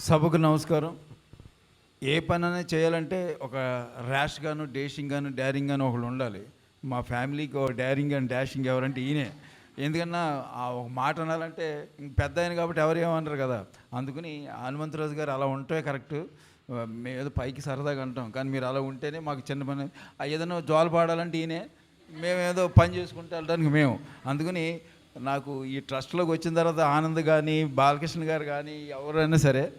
సభకు నమస్కారం. ఏ పనైనా చేయాలంటే ఒక ర్యాష్ గాను డేషింగ్ గాను డారింగ్ గాను ఒకళ్ళు ఉండాలి. మా ఫ్యామిలీకి ఒక డారింగ్ అండ్ డాషింగ్ ఎవరంటే ఈయనే. ఎందుకన్నా ఆ ఒక మాట అనాలంటే పెద్ద ఆయన కాబట్టి ఎవరు ఏమన్నారు కదా. అందుకని హనుమంతరాజు గారు అలా ఉంటే కరెక్ట్. మేము ఏదో పైకి సరదాగా అంటాం. కానీ మీరు అలా ఉంటేనే మాకు చిన్న పని. ఏదైనా జోలు పాడాలంటే ఈయనే. మేమేదో పని చేసుకుంటూ వెళ్ళడానికి మేము. అందుకని నాకు ఈ ట్రస్ట్లోకి వచ్చిన తర్వాత ఆనంద్ కానీ బాలకృష్ణ గారు కానీ ఎవరైనా సరే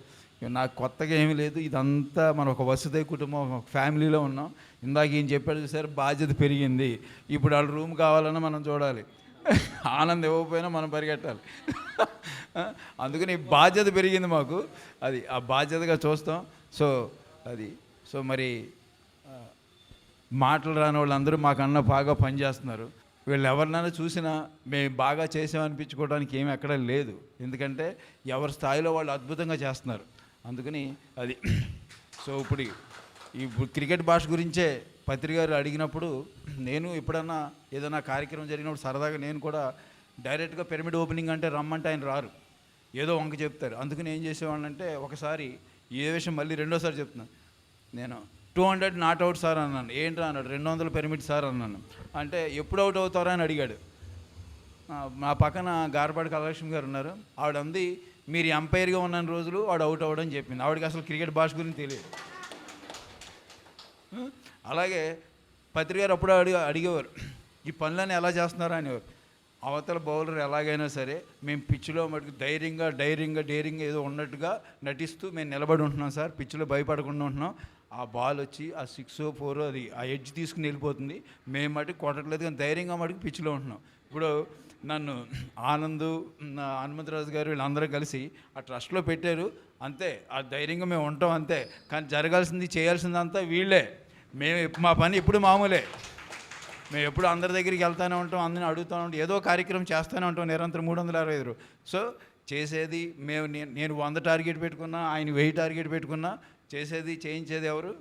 నాకు కొత్తగా ఏమీ లేదు. ఇదంతా మన ఒక వసతి కుటుంబం ఒక ఫ్యామిలీలో ఉన్నాం. ఇందాక ఈయన చెప్పాడు చూసారు బాధ్యత పెరిగింది. ఇప్పుడు వాళ్ళ రూమ్ కావాలన్నా మనం చూడాలి. ఆనందం ఇవ్వకపోయినా మనం పరిగెట్టాలి. అందుకని బాధ్యత పెరిగింది మాకు. అది ఆ బాధ్యతగా చూస్తాం. సో అది సో మరి మాటలు రాని వాళ్ళందరూ మాకన్నా బాగా పనిచేస్తున్నారు వీళ్ళు ఎవరినైనా చూసినా మేము బాగా చేసామనిపించుకోవడానికి ఏమీ ఎక్కడ లేదు. ఎందుకంటే ఎవరి స్థాయిలో వాళ్ళు అద్భుతంగా చేస్తున్నారు. అందుకని అది సో ఇప్పుడు ఇప్పుడు క్రికెట్ భాష గురించే పత్రిక గారు అడిగినప్పుడు నేను ఎప్పుడన్నా ఏదైనా కార్యక్రమం జరిగినప్పుడు సరదాగా నేను కూడా డైరెక్ట్గా పిరమిడ్ ఓపెనింగ్ అంటే రమ్మంటే ఆయన రారు. ఏదో వంక చెప్తారు. అందుకని ఏం చేసేవాళ్ళంటే ఒకసారి ఏ విషయం మళ్ళీ రెండోసారి చెప్తున్నాను నేను two hundred not out sir అన్నాను. ఏంట్రా అన్నాడు? రెండు వందల పిరమిడ్ సార్ అన్నాను. అంటే ఎప్పుడు అవుట్ అవుతారా అని అడిగాడు. మా పక్కన గార్పాటి కలలక్ష్మి గారు ఉన్నారు. ఆవిడ అంది మీరు ఎంపైర్గా ఉన్న రోజులు వాడు అవుట్ అవ్వడం చెప్పింది. ఆవిడకి అసలు క్రికెట్ భాష గురించి తెలియదు. అలాగే పత్రికారు అప్పుడు అడిగి అడిగేవారు ఈ పనులన్నీ ఎలా చేస్తున్నారా? అనేవారు. అవతల బౌలర్ ఎలాగైనా సరే మేము పిచ్చిలో మటుకు ధైర్యంగా ధైర్యంగా డైరింగ్గా ఏదో ఉన్నట్టుగా నటిస్తూ మేము నిలబడి ఉంటున్నాం సార్. పిచ్చిలో భయపడకుండా ఉంటున్నాం. ఆ బాల్ వచ్చి ఆ సిక్స్ ఫోర్ అది ఆ ఎడ్జ్ తీసుకుని వెళ్ళిపోతుంది. మేము మటుకు కొట్టట్లేదు కానీ ధైర్యంగా మటుకు పిచ్చిలో ఉంటున్నాం. ఇప్పుడు నన్ను ఆనందు హనుమంతరాజు గారు వీళ్ళందరూ కలిసి ఆ ట్రస్ట్లో పెట్టారు. అంతే ఆ ధైర్యంగా మేము ఉంటాం అంతే. కానీ జరగాల్సింది చేయాల్సిందంతా వీళ్ళే. మేము మా పని ఇప్పుడు మామూలే. మేము ఎప్పుడు అందరి దగ్గరికి వెళ్తానే ఉంటాం అందరిని అడుగుతూనే ఉంటాం ఏదో కార్యక్రమం చేస్తూనే ఉంటాం నిరంతరం మూడు వందల అరవై ఐదు సో చేసేది మేము నేను నేను వంద టార్గెట్ పెట్టుకున్నా ఆయన వెయ్యి టార్గెట్ పెట్టుకున్నా చేసేది చేయించేది ఎవరు?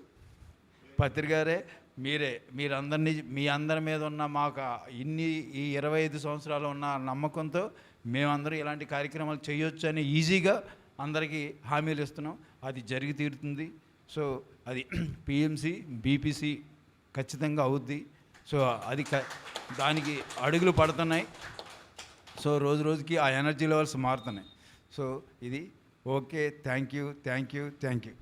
పత్రికారే. మీరే మీరందరినీ మీ అందరి మీద ఉన్న మాకు ఇన్ని ఈ ఇరవై ఐదు సంవత్సరాలు ఉన్న నమ్మకంతో మేమందరూ ఇలాంటి కార్యక్రమాలు చేయొచ్చు అని ఈజీగా అందరికీ హామీలు ఇస్తున్నాం. అది జరిగి తీరుతుంది. సో అది పిఎంసి బీపీసీ ఖచ్చితంగా అవుద్ది. సో అది క- దానికి అడుగులు పడుతున్నాయి. సో రోజు రోజుకి ఆ ఎనర్జీ లెవెల్స్ మారుతున్నాయి. సో ఇది okay. Thank you thank you thank you.